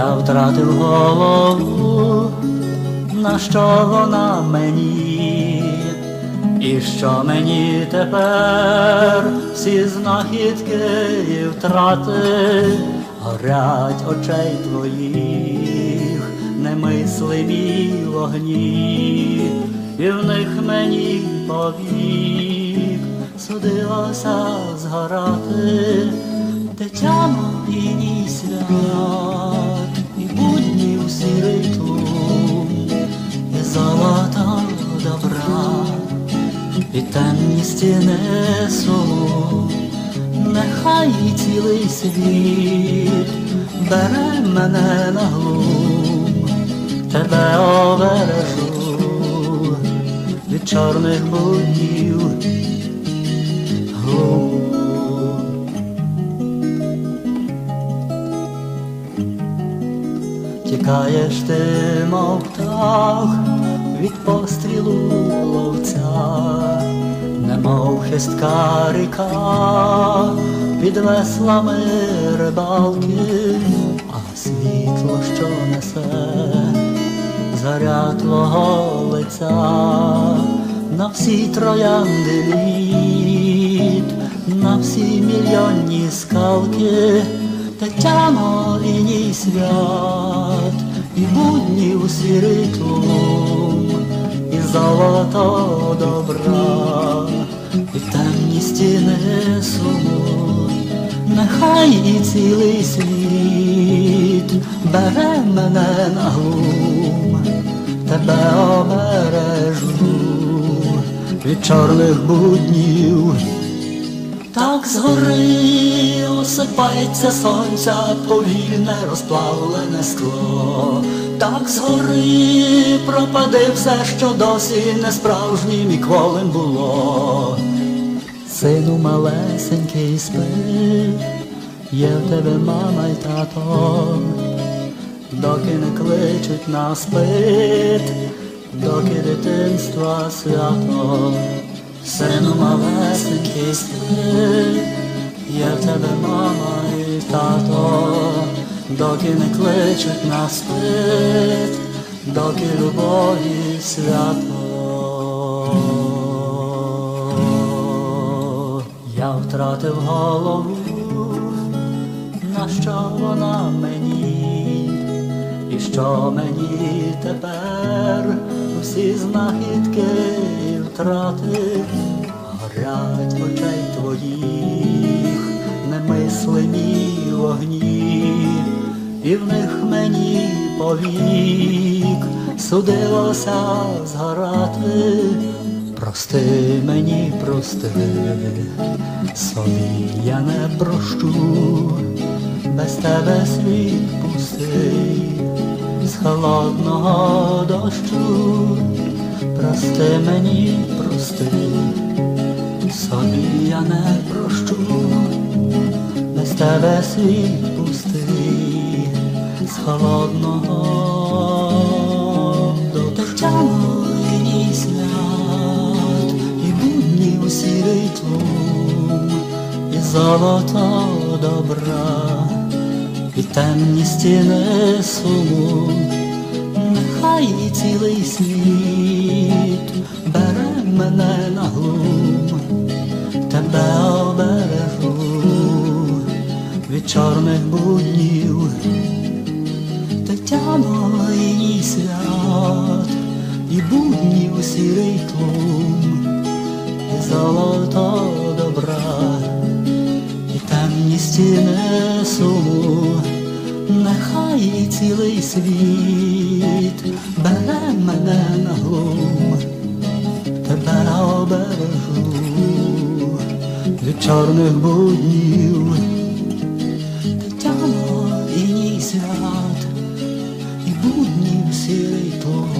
Я втратив голову, на що вона мені, і що мені тепер? Всі знахідки і втрати горять очей твоїх, немислимі вогні, і в них мені повік. Судилося згорати, Тетяно і ні свят, і темні стіни суму, нехай цілий світ бере мене на глум, тебе обережу від чорних буднів. Тікаєш ти, мов птах, від пострілу ловця, немов хистка ріка, під веслами рибалки, а світло, що несе, заря твого лиця, на всі троянди літ, на всі мільйонні скалки. Тетяно і ні свят, і буднів сірий тлум, і золото добра, і темні стіни суму, нехай і цілий світ бере мене на глум, тебе обережу від чорних буднів. Так згори осипається сонця, повільне розплавлене скло, так згори пропаде все, що досі не справжнім і кволим було. Сину малесенький спи, є в тебе мама й тато, доки не кличуть на спит, доки дитинства свято. Сину малесенький спи, є в тебе мама і тато, доки не кличуть на спит, доки любові свято. Я втратив голову, на що вона мені, і що мені тепер? Всі знахідки втрати горять очей твоїх, немислимі вогні, і в них мені повік. Судилося згорати. Прости мені, прости, собі я не прощу, без тебе світ пустий, з холодного дощу, прости мені, прости, собі я не прощу, без тебе світ пустий, з холодного до тетяної свят, і буднів сірий тлум, і золото добра і темні стіни суму, нехай і цілий світ бере мене на глум, тебе обережу від чорних буднів, І ні свят, і буднів. Сірий тлум, і золото добра і темні стіни суму, нехай цілий світ бере мене на глум, тебе обережу від чорних буднів, Тетяно і свят, і буднів сірий том, і золото